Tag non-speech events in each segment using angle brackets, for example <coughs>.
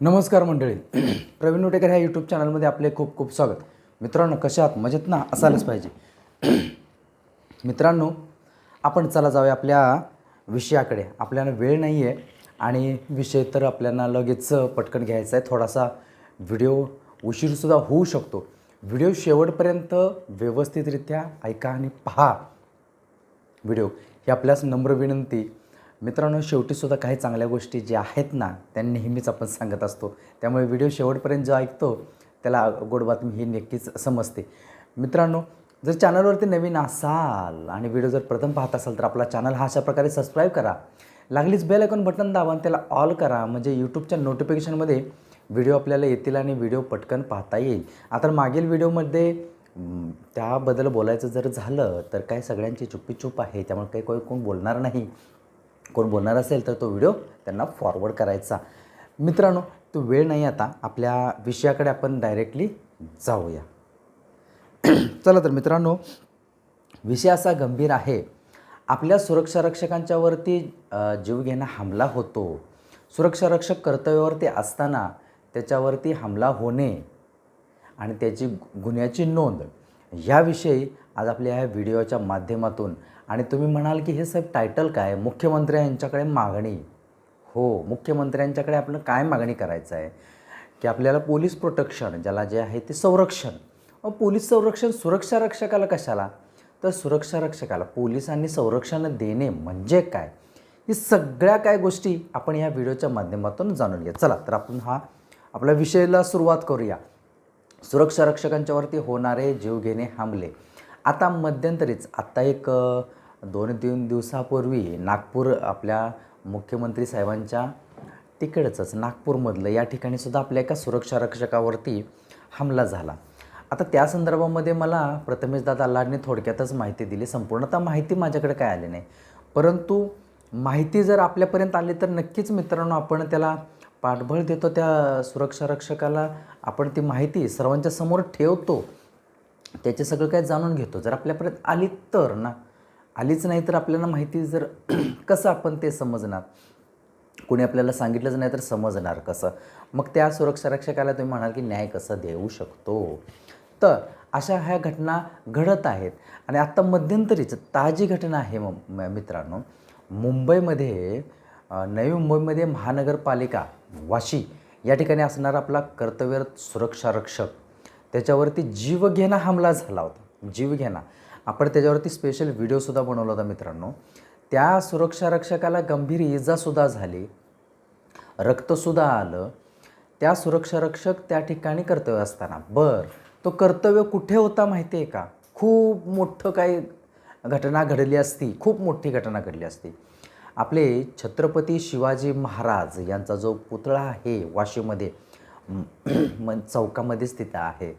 नमस्कार मंडळी. <clears throat> प्रवीण उटेकर ह्या यूट्यूब चॅनलमध्ये आपले खूप खूप स्वागत. मित्रांनो कशा आहात? मजेत ना? असायलाच पाहिजे. <clears throat> मित्रांनो आपण चला जाऊया आपल्या विषयाकडे. आपल्याला वेळ नाही आहे आणि विषय तर आपल्याला लगेच पटकन घ्यायचा आहे. थोडासा व्हिडिओ उशीरसुद्धा होऊ शकतो. व्हिडिओ शेवटपर्यंत व्यवस्थितरित्या ऐका आणि पहा. व्हिडिओ ही आपल्यास नम्र विनंती. मित्रांनो शेवटीसुद्धा काही चांगल्या गोष्टी ज्या आहेत ना त्या नेहमीच आपण सांगत असतो. त्यामुळे व्हिडिओ शेवटपर्यंत जो ऐकतो त्याला गोड बातमी ही नक्कीच समजते. मित्रांनो जर चॅनलवरती नवीन असाल आणि व्हिडिओ जर प्रथम पाहत असाल तर आपला चॅनल हा अशा प्रकारे सबस्क्राईब करा. लागलीच बेल आयकॉन बटन दाबा आणि त्याला ऑल करा म्हणजे यूट्यूबच्या नोटिफिकेशनमध्ये व्हिडिओ आपल्याला येतील आणि व्हिडिओ पटकन पाहता येईल. आता मागील व्हिडिओमध्ये त्याबद्दल बोलायचं जर झालं तर काय सगळ्यांची चुप्पी चूप आहे त्यामुळे काही कोण कोण बोलणार नाही. कोण बोलणार असेल तर तो व्हिडिओ त्यांना फॉरवर्ड करायचा. मित्रांनो तो वेळ नाही आता. आपल्या विषयाकडे आपण डायरेक्टली जाऊया. <clears throat> चला तर मित्रांनो विषय असा गंभीर आहे. आपल्या सुरक्षारक्षकांच्यावरती अ, जीवघेणा हमला होतो. सुरक्षारक्षक कर्तव्यावरती असताना त्याच्यावरती हमला होणे आणि त्याची गुन्ह्याची नोंद याविषयी आज आपल्या ह्या व्हिडिओच्या माध्यमातून आणि तुम्ही म्हणाल की हे साहेब टायटल काय? मुख्यमंत्र्यांच्याकडे मागणी. हो मुख्यमंत्र्यांच्याकडे आपलं काय मागणी करायचं आहे? की आपल्याला पोलीस प्रोटेक्शन ज्याला जे आहे ते संरक्षण. पोलीस संरक्षण सुरक्षा रक्षकाला कशाला? तर सुरक्षा रक्षकाला पोलिसांनी संरक्षण देणे म्हणजे काय? ही सगळ्या काय गोष्टी आपण या व्हिडिओच्या माध्यमातून जाणून घ्या चला तर आपण हा आपल्या विषयाला सुरुवात करूया. सुरक्षा रक्षकांच्यावरती होणारे जीवघेणे हमले. आता मध्यंतरीच आत्ता एक दोन तीन दिवसापूर्वी नागपूर आपल्या मुख्यमंत्री साहेबांच्या तिकडचंच नागपूरमधलं या ठिकाणी सुद्धा आपल्या एका सुरक्षा रक्षकावरती हमला झाला. आता त्या संदर्भामध्ये मला प्रथमेश दादा लाडने थोडक्यातच माहिती दिली. संपूर्णतः माहिती माझ्याकडे काय आली नाही. परंतु माहिती जर आपल्यापर्यंत आली तर नक्कीच मित्रांनो आपण त्याला पाठबळ देतो. त्या सुरक्षा रक्षकाला आपण ती माहिती सर्वांच्या समोर ठेवतो. त्याचे सगळं काय जाणून घेतो. जर आपल्यापर्यंत आली तर ना आलीच नाही तर आपल्याला माहिती जर <clears throat> कसं आपण ते समजणार? कोणी आपल्याला सांगितलंच नाही तर समजणार कसं? मग त्या सुरक्षा रक्षकाला तुम्ही म्हणाल की न्याय कसं देऊ शकतो? तर अशा ह्या घटना घडत आहेत. आणि आत्ता मध्यंतरीच ताजी घटना आहे म मित्रांनो. मुंबईमध्ये नवी मुंबईमध्ये महानगरपालिका वाशी या ठिकाणी असणारा आपला कर्तव्यरत सुरक्षा रक्षक. त्याच्यावरती जीवघेणा हमला झाला होता. जीवघेणा. आपण त्याच्यावरती स्पेशल व्हिडिओसुद्धा बनवला होता मित्रांनो. त्या सुरक्षा रक्षकाला गंभीर इजासुद्धा झाली. रक्तसुद्धा आलं. त्या सुरक्षा रक्षक त्या ठिकाणी कर्तव्य असताना. बर तो कर्तव्य कुठे होता माहिती आहे का? खूप मोठं काही घटना घडली असती. खूप मोठी घटना घडली असती. आपले छत्रपती शिवाजी महाराज यांचा जो पुतळा आहे वाशीमध्ये <clears throat> मग चौकामध्येच तिथं आहे.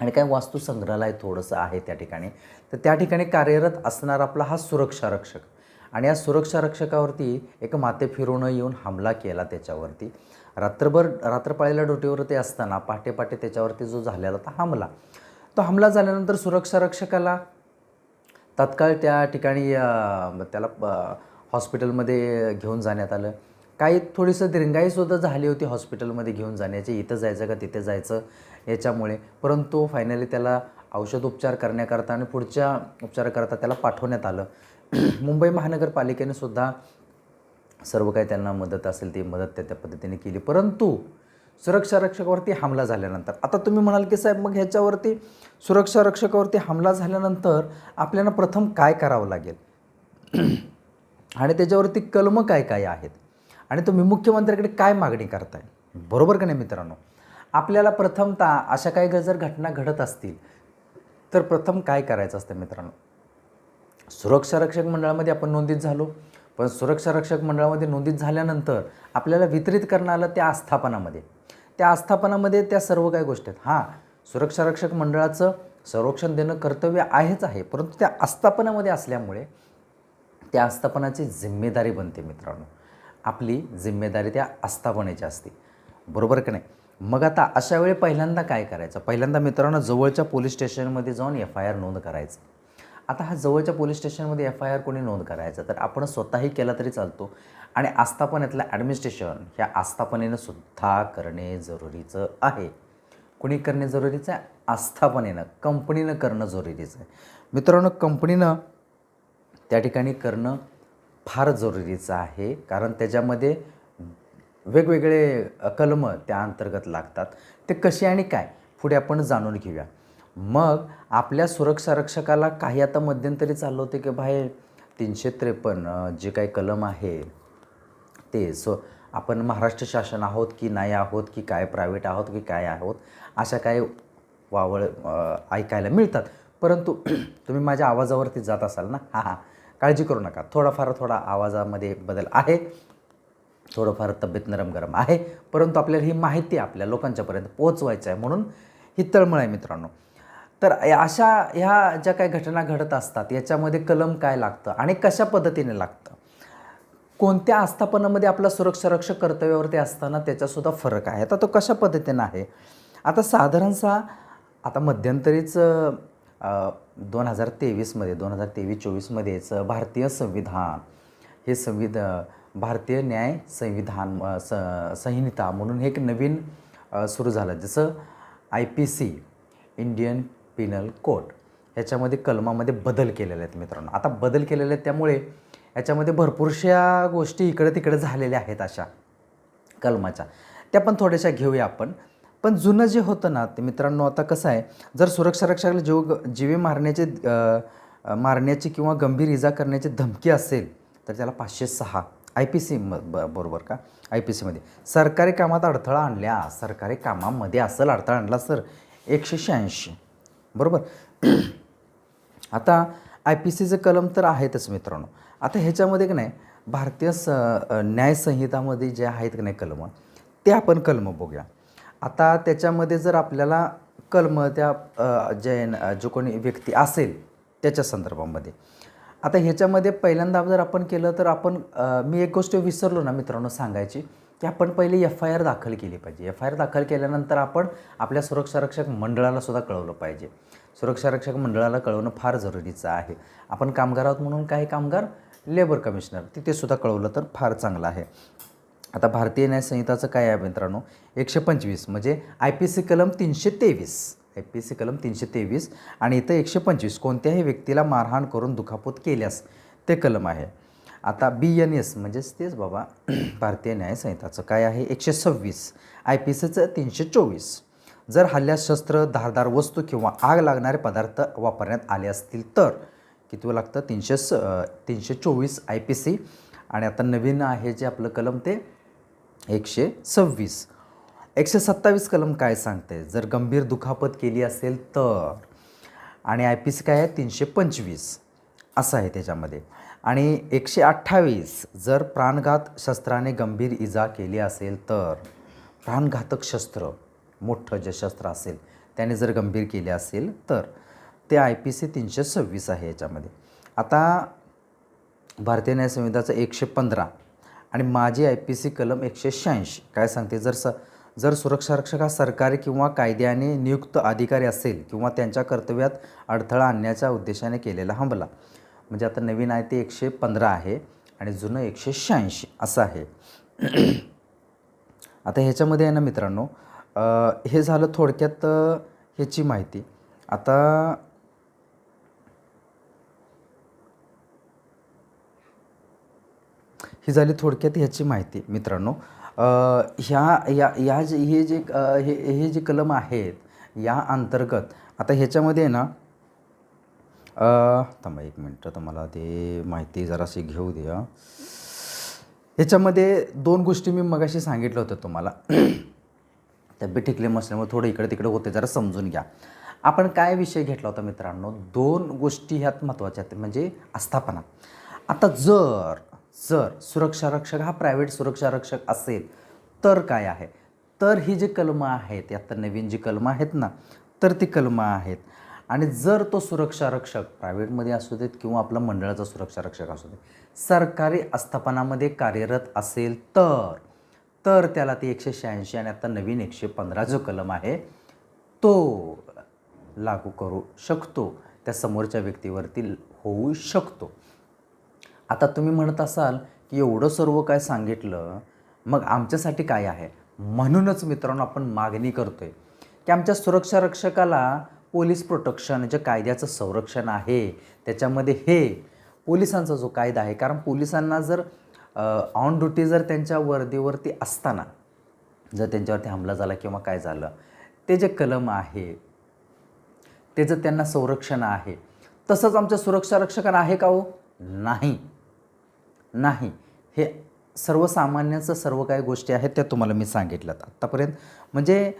आणि काय वास्तुसंग्रहालय थोडंसं आहे त्या ठिकाणी. तर त्या ठिकाणी कार्यरत असणारा आपला हा सुरक्षा रक्षक. आणि या सुरक्षा रक्षकावरती एक माते फिरून येऊन हमला केला त्याच्यावरती. रात्रभर रात्रपाळीला ड्युटीवरती असताना पहाटे पहाटे त्याच्यावरती जो झालेला होता हमला. तो हमला झाल्यानंतर सुरक्षा रक्षकाला तात्काळ त्या ठिकाणी त्याला हॉस्पिटलमध्ये घेऊन जाण्यात आलं. काही थोडीसं दिरंगाईसुद्धा झाली होती हॉस्पिटलमध्ये घेऊन जाण्याची. इथं जायचं का तिथे जायचं याच्यामुळे. परंतु फायनली त्याला औषध उपचार करण्याकरता आणि पुढच्या उपचाराकरता त्याला पाठवण्यात आलं. <clears throat> मुंबई महानगरपालिकेने सुद्धा सर्व काही त्यांना मदत असेल ती मदत त्या त्या पद्धतीने केली. परंतु सुरक्षा रक्षकावरती हमला झाल्यानंतर आता तुम्ही म्हणाल की साहेब मग ह्याच्यावरती सुरक्षा रक्षकावरती हमला झाल्यानंतर आपल्याला प्रथम काय करावं लागेल? <clears throat> आणि त्याच्यावरती कलमं काय काय आहेत? आणि तुम्ही मुख्यमंत्र्याकडे काय मागणी करताय? बरोबर का नाही मित्रांनो? आपल्याला प्रथमतः अशा काही जर घटना घडत असतील तर प्रथम काय करायचं असतं मित्रांनो? सुरक्षा रक्षक मंडळामध्ये आपण नोंदीत झालो. पण सुरक्षा रक्षक मंडळामध्ये नोंदीत झाल्यानंतर आपल्याला वितरित करणं आलं त्या आस्थापनामध्ये. त्या आस्थापनामध्ये त्या सर्व काही गोष्टी आहेत. हां सुरक्षा रक्षक मंडळाचं संरक्षण देणं कर्तव्य आहेच आहे. परंतु त्या आस्थापनामध्ये असल्यामुळे त्या आस्थापनाची जिम्मेदारी बनते मित्रांनो. आपली जिम्मेदारी त्या आस्थापनेची असते. बरोबर का नाही? मग आता अशा वेळी पहिल्यांदा काय करायचं? पहिल्यांदा मित्रांनो जवळच्या पोलीस स्टेशनमध्ये जाऊन एफ आय आर नोंद करायचं. आता हा जवळच्या पोलीस स्टेशनमध्ये एफ आय आर कोणी नोंद करायचा? तर आपण स्वतःही केला तरी चालतो. आणि आस्थापनेतलं ॲडमिनिस्ट्रेशन ह्या आस्थापनेनं सुद्धा करणे जरुरीचं आहे. कुणी करणे जरुरीचं आहे? आस्थापनेनं कंपनीनं करणं जरुरीचं आहे. मित्रांनो कंपनीनं त्या ठिकाणी करणं फार जरुरीचं आहे कारण त्याच्यामध्ये वेगवेगळे कलम कलमं त्या अंतर्गत लागतात. ते कसे आणि काय पुढे आपण जाणून घेऊया. मग आपल्या सुरक्षा रक्षकाला काही आता मध्यंतरी चाललं होते की बाहेर तीनशे त्रेपन्न जे काही कलम आहे ते सो आपण महाराष्ट्र शासन आहोत की नाही आहोत की काय प्रायव्हेट आहोत की काय आहोत अशा काही वावळ ऐकायला मिळतात. परंतु तुम्ही माझ्या आवाजावरती जात असाल ना? हां हां. काळजी करू नका. थोडाफार थोडा आवाजामध्ये बदल आहे. थोडंफार तब्येत नरम गरम आहे. परंतु आपल्याला ही माहिती आपल्या लोकांच्यापर्यंत पोहोचवायचं आहे म्हणून ही तळमळ आहे मित्रांनो. तर या- अशा ह्या ज्या काही घटना घडत असतात याच्यामध्ये कलम काय लागतं आणि कशा पद्धतीने लागतं? कोणत्या आस्थापनामध्ये आपला सुरक्षा रक्षक कर्तव्यावरती असताना त्याच्यासुद्धा फरक आहे. आता तो कशा पद्धतीनं आहे? आता साधारणसा आता मध्यंतरीच दोन हजार तेवीसमध्ये दोन हजार तेवीस चोवीसमध्येच भारतीय संविधान हे संविधान भारतीय न्याय संविधान स संहिता म्हणून हे एक नवीन सुरू झालं. जसं I P C Indian penal code ह्याच्यामध्ये कलमामध्ये बदल केलेले आहेत मित्रांनो. आता बदल केलेले आहेत त्यामुळे याच्यामध्ये भरपूरशा गोष्टी इकडे तिकडे झालेल्या आहेत अशा कलमाच्या. त्या पण थोड्याशा घेऊया आपण. पण जुनं जे होतं ना ते मित्रांनो आता कसं आहे जर सुरक्षा रक्षकाला जीव जीवे मारण्याचे मारण्याची किंवा गंभीर इजा करण्याची धमकी असेल तर त्याला पाचशे सहा आय पी सी म ब बरोबर का? आय पी सीमध्ये सरकारी कामात अडथळा आणल्या सरकारी कामामध्ये असेल अडथळा आणला सर एकशे शहाऐंशी. बरोबर? <clears throat> आता आय पी सीचं कलम तर आहेतच मित्रांनो. आता ह्याच्यामध्ये की नाही भारतीय स न्यायसंहितामध्ये जे आहेत की नाही कलमं ते आपण कलम बघूया. आता त्याच्यामध्ये जर आपल्याला कलम त्या जैन जो कोणी व्यक्ती असेल त्याच्या संदर्भामध्ये. आता ह्याच्यामध्ये पहिल्यांदा जर आपण केलं तर आपण मी एक गोष्ट विसरलो ना मित्रांनो सांगायची की आपण पहिले एफ आय आर दाखल केली पाहिजे. एफ आय आर दाखल केल्यानंतर आपण आपल्या सुरक्षारक्षक मंडळालासुद्धा मंडळाला सुद्धा कळवलं पाहिजे. सुरक्षारक्षक मंडळाला कळवणं फार जरुरीचं आहे. आपण कामगार आहोत म्हणून काही कामगार लेबर कमिशनर तिथे सुद्धा कळवलं तर फार चांगलं आहे. आता भारतीय न्याय संहिताचं काय आहे मित्रांनो? एकशे पंचवीस म्हणजे आय पी सी कलम तीनशे तेवीस. आय पी सी कलम तीनशे तेवीस आणि इथं एकशे पंचवीस. कोणत्याही व्यक्तीला मारहाण करून दुखापत केल्यास ते कलम आहे. आता बी एन एस म्हणजेच तेच बाबा <clears throat> भारतीय न्याय संहिताचं काय आहे? एकशे सव्वीस. आय पी सीचं तीनशे चोवीस. जर हल्ल्यास शस्त्र धारदार वस्तू किंवा आग लागणारे पदार्थ वापरण्यात आले असतील तर किती लागतं? तीनशे स तीनशे चोवीस आय पी सी आणि आता नवीन आहे जे आपलं कलम ते एकशे सव्वीस. एकशे सत्तावीस कलम काय सांगते? जर गंभीर दुखापत केली असेल तर. आणि आय पी सी काय आहे? तीनशे पंचवीस. असं आहे त्याच्यामध्ये. आणि एकशे अठ्ठावीस जर प्राणघात शस्त्राने गंभीर इजा केली असेल तर. प्राणघातक शस्त्र मोठं जे शस्त्र असेल त्याने जर गंभीर केले असेल तर. ते आय पी सी तीनशे सव्वीस आहे याच्यामध्ये. आता भारतीय न्याय संहिताचं एकशे पंधरा. आणि माझी आय पी सी कलम एकशे शहाऐंशी. काय सांगते? जर स जर सुरक्षा रक्षक हा सरकारी किंवा कायद्याने नियुक्त अधिकारी असेल किंवा त्यांच्या कर्तव्यात अडथळा आणण्याच्या उद्देशाने केलेला हमला. म्हणजे आता नवीन आहे ते एकशे पंधरा आहे आणि जुनं एकशे शहाऐंशी असं आहे. <clears throat> आता ह्याच्यामध्ये आहे ना मित्रांनो हे झालं थोडक्यात ह्याची माहिती. आता ही झाली थोडक्यात ह्याची माहिती मित्रांनो. ह्या या या जे हे जे हे हे जे कलम आहेत या अंतर्गत आता ह्याच्यामध्ये आहे ना थांबा एक मिनटं तर मला ते माहिती जराशी घेऊ द्या. ह्याच्यामध्ये दोन गोष्टी मी मगाशी सांगितलं होतं तुम्हाला. <clears throat> तब्येत टिकले नसल्यामुळे थोडं इकडे तिकडे होते जरा समजून घ्या. आपण काय विषय घेतला होता मित्रांनो? दोन गोष्टी ह्यात महत्त्वाच्या आहेत म्हणजे आस्थापना. आता जर जर सुरक्षा रक्षक हा प्रायव्हेट सुरक्षा रक्षक असेल तर काय आहे? तर ही जी कलमं आहेत आता नवीन जी कलमं आहेत ना तर ती कलमं आहेत. आणि जर तो सुरक्षा रक्षक प्रायव्हेटमध्ये असू देत किंवा आपला मंडळाचा सुरक्षा रक्षक असू देत सरकारी आस्थापनामध्ये कार्यरत असेल तर तर त्याला ती एकशे शहाऐंशी आणि आता नवीन एकशे पंधरा जो कलम आहे तो लागू करू शकतो. त्या समोरच्या व्यक्तीवरती होऊ शकतो. आता तुम्ही म्हणत असाल की एवढं सर्व काय सांगितलं मग आमच्यासाठी काय आहे? म्हणूनच मित्रांनो आपण मागणी करतो आहे की आमच्या सुरक्षा रक्षकाला पोलीस प्रोटेक्शन जे कायद्याचं संरक्षण आहे त्याच्यामध्ये हे पोलिसांचा जो कायदा आहे कारण पोलिसांना जर ऑन ड्युटी जर त्यांच्या वर्दीवरती असताना जर त्यांच्यावरती हमला झाला किंवा काय झालं ते जे कलम आहे ते जर त्यांना संरक्षण आहे तसंच आमच्या सुरक्षा रक्षकांना आहे का हो? नाही. नाही. हे सर्वसामान्याचं सर्व काही गोष्टी आहेत त्या तुम्हाला मी सांगितल्यात आत्तापर्यंत. म्हणजे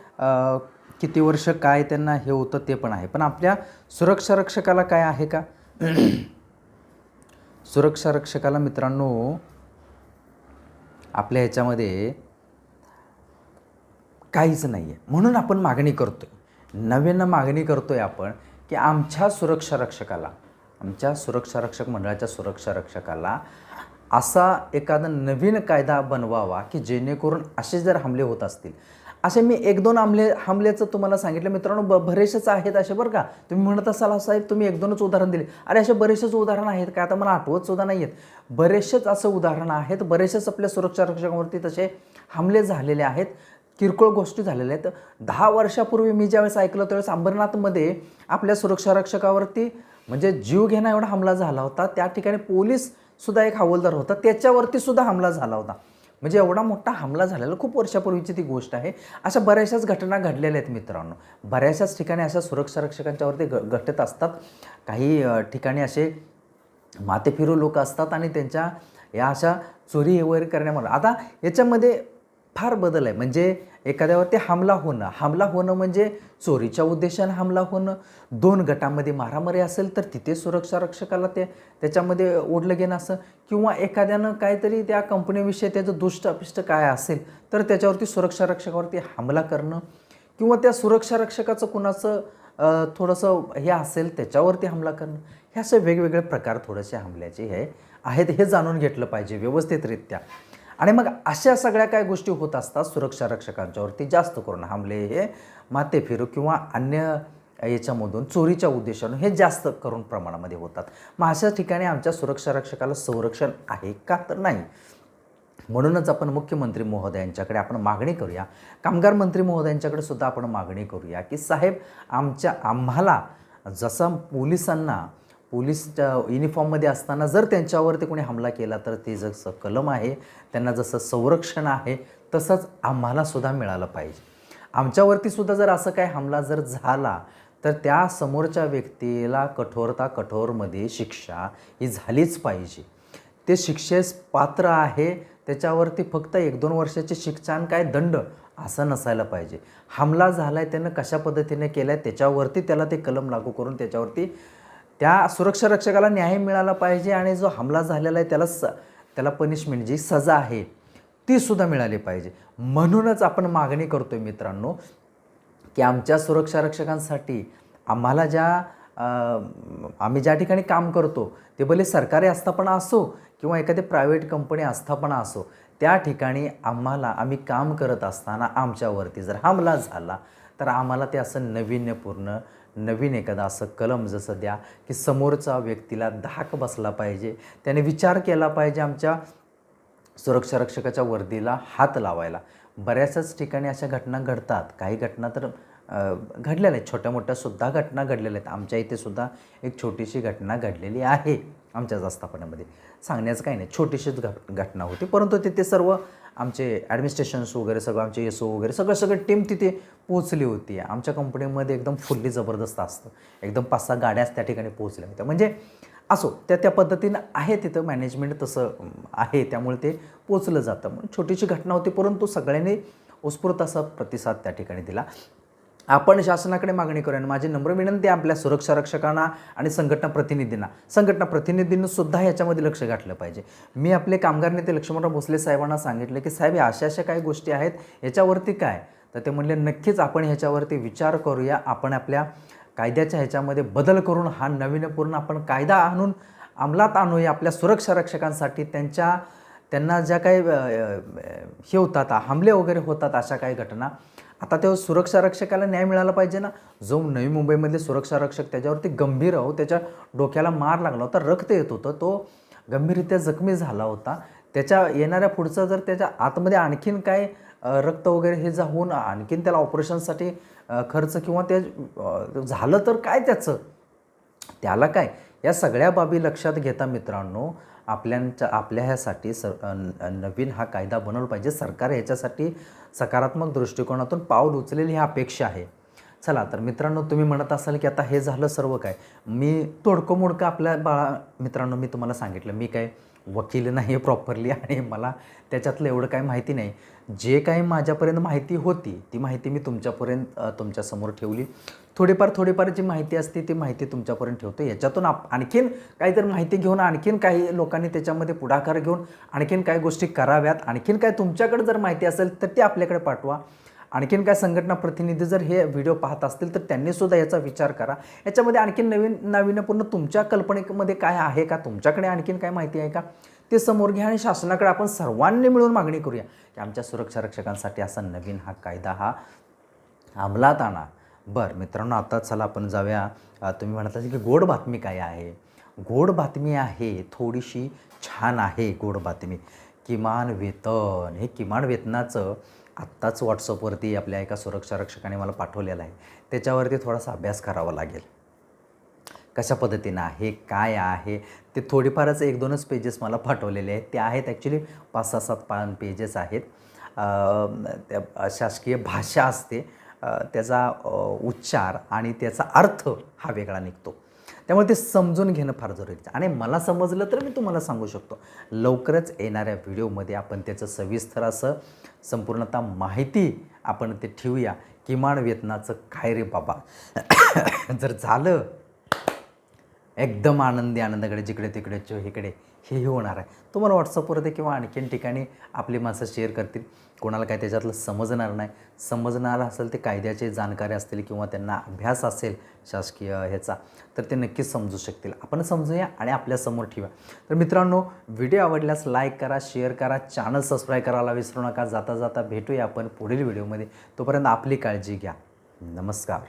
किती वर्ष काय त्यांना हे होतं ते पण आहे. पण आपल्या सुरक्षा रक्षकाला काय आहे का? <clears throat> सुरक्षा रक्षकाला मित्रांनो आपल्या ह्याच्यामध्ये काहीच नाही आहे म्हणून आपण मागणी करतोय. नव्यानं मागणी करतोय आपण की आमच्या सुरक्षा रक्षकाला आमच्या सुरक्षा रक्षक मंडळाच्या सुरक्षा रक्षकाला असा एखादा नवीन कायदा बनवावा की जेणेकरून असे जर हमले होत असतील. असे मी एक दोन हमले हमल्याचं तुम्हाला सांगितलं. मित्रांनो ब बरेचसेच आहेत असे बरं का. तुम्ही म्हणत असाल साहेब तुम्ही एक दोनच उदाहरण दिले. अरे असे बरेचसेच उदाहरणं आहेत काय आता मला आठवत सुद्धा नाही आहेत बरेचसेच असं उदाहरणं आहेत. बरेचसेच आपल्या सुरक्षा रक्षकांवरती तसे हमले झालेले आहेत. किरकोळ गोष्टी झालेल्या आहेत. दहा वर्षापूर्वी मी ज्यावेळेस ऐकलं त्यावेळेस अंबरनाथमध्ये आपल्या सुरक्षा रक्षकावरती म्हणजे जीव घेणा एवढा हमला झाला होता. त्या ठिकाणी पोलीस सुद्धा एक हवालदार होता. त्याच्यावरती सुद्धा हमला झाला होता. म्हणजे एवढा मोठा हमला झालेला खूप वर्षापूर्वीची ती गोष्ट आहे. अशा बऱ्याचशाच घटना घडलेल्या आहेत मित्रांनो. बऱ्याचशाच ठिकाणी अशा सुरक्षा रक्षकांच्यावरती घ घटत असतात. काही ठिकाणी असे मातेफिरू लोक असतात आणि त्यांच्या या अशा चोरी वगैरे करण्यामुळे आता याच्यामध्ये फार बदल आहे. म्हणजे एखाद्यावरती हमला होणं हमला होणं म्हणजे चोरीच्या उद्देशाने हमला होणं दोन गटामध्ये मारामारी असेल तर तिथे सुरक्षा रक्षकाला ते त्याच्यामध्ये ओढलं घेणं असं किंवा एखाद्यानं काहीतरी त्या कंपनीविषयी त्याचं दुष्ट अपिष्ट काय असेल तर त्याच्यावरती सुरक्षा रक्षकावरती हमला करणं किंवा त्या सुरक्षा रक्षकाचं कुणाचं थोडंसं हे असेल त्याच्यावरती हमला करणं हे असे वेगवेगळे प्रकार थोडेसे हमल्याचे हे आहेत. हे जाणून घेतलं पाहिजे व्यवस्थितरित्या. आणि मग अशा सगळ्या काय गोष्टी होत असतात सुरक्षा रक्षकांच्यावरती जास्त करून हमले हे माते फिरू किंवा अन्य याच्यामधून चोरीच्या उद्देशानं हे जास्त करून प्रमाणामध्ये होतात. मग अशा ठिकाणी आमच्या सुरक्षा रक्षकाला संरक्षण आहे का तर नाही? म्हणूनच आपण मुख्यमंत्री महोदयांच्याकडे आपण मागणी करूया. कामगार मंत्री महोदयांच्याकडे सुद्धा आपण मागणी करूया की साहेब आमच्या आम्हाला जसं पोलिसांना पोलीसच्या युनिफॉर्ममध्ये असताना जर त्यांच्यावरती कोणी हमला केला तर ते जसं कलम आहे त्यांना जसं संरक्षण आहे तसंच आम्हालासुद्धा मिळालं पाहिजे. आमच्यावरतीसुद्धा जर असं काय हमला जर झाला तर त्या समोरच्या व्यक्तीला कठोरता कठोरमध्ये शिक्षा ही झालीच पाहिजे. ते शिक्षेस पात्र आहे त्याच्यावरती फक्त एक दोन वर्षाची शिक्षा आणि काय दंड असं नसायला पाहिजे. हमला झाला आहे त्यानं कशा पद्धतीने केला आहे त्याच्यावरती त्याला ते कलम लागू करून त्याच्यावरती त्या सुरक्षा रक्षकाला न्याय मिळाला पाहिजे आणि जो हमला झालेला आहे त्याला स त्याला पनिशमेंट जी सजा आहे ती सुद्धा मिळाली पाहिजे. म्हणूनच आपण मागणी करतोय मित्रांनो की आमच्या सुरक्षा रक्षकांसाठी आम्हाला ज्या आम्ही ज्या ठिकाणी काम करतो ते भले सरकारी आस्थापना असो किंवा एखादी प्रायव्हेट कंपनी आस्थापना असो त्या ठिकाणी आम्हाला आम्ही काम करत असताना आमच्यावरती जर हमला झाला तर आम्हाला ते असं नवीन्यपूर्ण नवीन एखादा असं कलम जसं द्या की समोरचा व्यक्तीला धाक बसला पाहिजे. त्याने विचार केला पाहिजे आमच्या सुरक्षा रक्षकाच्या वर्दीला हात लावायला. बऱ्याचशाच ठिकाणी अशा घटना घडतात. काही घटना तर घडलेल्या आहेत. छोट्या मोठ्या सुद्धा घटना घडलेल्या आहेत. आमच्या इथे सुद्धा एक छोटीशी घटना घडलेली आहे. आमच्याच आस्थापनामध्ये सांगण्याचं काही नाही. छोटीशीच घट घटना होती. परंतु तिथे सर्व आमचे ॲडमिनिस्ट्रेशन्स वगैरे सगळं आमचे एस ओ वगैरे सगळं सगळं टीम तिथे पोहोचली होती. आमच्या कंपनीमध्ये एकदम फुल्ली जबरदस्त असतं. एकदम पाच सहा गाड्याच त्या ठिकाणी पोहोचल्या होत्या. म्हणजे असो त्या त्या पद्धतीनं आहे तिथं मॅनेजमेंट तसं आहे. त्यामुळे ते पोचलं जातं. म्हणून छोटीशी घटना होती परंतु सगळ्यांनी उत्स्फूर्त असा प्रतिसाद त्या ठिकाणी दिला. आपण शासनाकडे मागणी करूया आणि माझी नम्र विनंती आपल्या सुरक्षा रक्षकांना आणि संघटना प्रतिनिधींना. संघटना प्रतिनिधींनी सुद्धा याच्यामध्ये लक्ष घातलं पाहिजे. मी आपले कामगार नेते लक्ष्मणराव भोसले साहेबांना सांगितलं की साहेब या अशा अशा काही गोष्टी आहेत याच्यावरती काय? तर ते म्हणले नक्कीच आपण ह्याच्यावरती विचार करूया. आपण आपल्या कायद्याच्या ह्याच्यामध्ये बदल करून हा नवीनपूर्ण आपण कायदा आणून अंमलात आणूया. आपल्या सुरक्षा रक्षकांसाठी त्यांच्या त्यांना ज्या काही हे होतात हमले वगैरे होतात अशा काही घटना. आता तेव्हा सुरक्षा रक्षकाला न्याय मिळाला पाहिजे ना. जो नवी मुंबईमधले सुरक्षा रक्षक त्याच्यावरती गंभीर हो त्याच्या डोक्याला मार लागला होता रक्त येत होतं तो गंभीररित्या जखमी झाला होता. त्याच्या येणाऱ्या पुढचं जर त्याच्या आतमध्ये आणखीन काय रक्त वगैरे हे जाऊन आणखीन त्याला ऑपरेशनसाठी खर्च किंवा ते झालं तर काय त्याचं? त्याला काय? या सगळ्या बाबी लक्षात घेता मित्रांनो आपल्यांच्या आपल्या ह्यासाठी सर न- नवीन हा कायदा बनवला पाहिजे. सरकार ह्याच्यासाठी सकारात्मक दृष्टिकोनातून पाऊल उचलेली ही अपेक्षा आहे. चला तर मित्रांनो तुम्ही म्हणत असाल की आता हे झालं सर्व काय? मी तोडकं मोडकं आपल्या बाळा मित्रांनो मी तुम्हाला सांगितलं. मी काय वकील नाही आहे प्रॉपरली आणि मला त्याच्यातलं एवढं काही माहिती नाही. जे काही माझ्यापर्यंत माहिती होती ती माहिती मी तुमच्यापर्यंत तुमच्यासमोर ठेवली. थोडीफार थोडीफार जी माहिती असते ती माहिती तुमच्यापर्यंत ठेवतो. याच्यातून आप आणखीन काहीतरी माहिती घेऊन आणखीन काही लोकांनी त्याच्यामध्ये पुढाकार घेऊन आणखीन काही गोष्टी कराव्यात आणखीन काय तुमच्याकडे जर माहिती असेल तर ती आपल्याकडे पाठवा. आणखीन काय संघटना प्रतिनिधी जर हे व्हिडिओ पाहत असतील तर त्यांनी सुद्धा याचा विचार करा. याच्यामध्ये आणखीन नवीन नाविन्यपूर्ण तुमच्या कल्पनेमध्ये काय आहे का? तुमच्याकडे आणखीन काय माहिती आहे का? ते समोर घ्या आणि शासनाकडे आपण सर्वांनी मिळून मागणी करूया की आमच्या सुरक्षा रक्षकांसाठी असा नवीन हा कायदा हा अंमलात आणा. बरं मित्रांनो आता चला आपण जाऊया. तुम्ही म्हणत की गोड बातमी काय आहे? गोड बातमी आहे थोडीशी छान आहे गोड बातमी. किमान वेतन हे किमान वेतनाचं आत्ताच व्हॉट्सअपवरती आपल्या एका सुरक्षा रक्षकाने मला पाठवलेलं आहे. त्याच्यावरती थोडासा अभ्यास करावा लागेल. कशा पद्धतीनं आहे काय आहे ते थोडीफारच एक दोनच पेजेस मला पाठवलेले आहेत. ते आहेत ॲक्च्युली पाच सहा सात पान पेजेस आहेत. त्या शासकीय भाषा असते. त्याचा उच्चार आणि त्याचा अर्थ हा वेगळा निघतो. त्यामुळे ते समजून घेणं फार जरुरीचं आणि मला समजलं तर मी तुम्हाला सांगू शकतो. लवकरच येणाऱ्या व्हिडिओमध्ये आपण त्याचं सविस्तर असं संपूर्णतः माहिती आपण ते ठेवूया. किमान वेतनाचं काय रे बाबा? <coughs> जर झालं एकदम आनंदी आनंदाकडे जिकडे तिकडे चो इकडे हेही होणार आहे. तुम्हाला व्हॉट्सअपवरती किंवा आणखीन ठिकाणी आपली माणसं शेअर करतील. कोणाला काय त्याच्यातलं समजणार नाही. समजणार असेल ते कायद्याचे जाणकारी असतील किंवा त्यांना अभ्यास असेल शासकीय ह्याचा तर ते नक्कीच समजू शकतील. आपण समजूया आणि आपल्यासमोर ठेवा. तर मित्रांनो व्हिडिओ आवडल्यास लाईक करा शेअर करा चॅनल सबस्क्राईब करायला विसरू नका. जाता जाता भेटूया आपण पुढील व्हिडिओमध्ये. तोपर्यंत आपली काळजी घ्या. नमस्कार.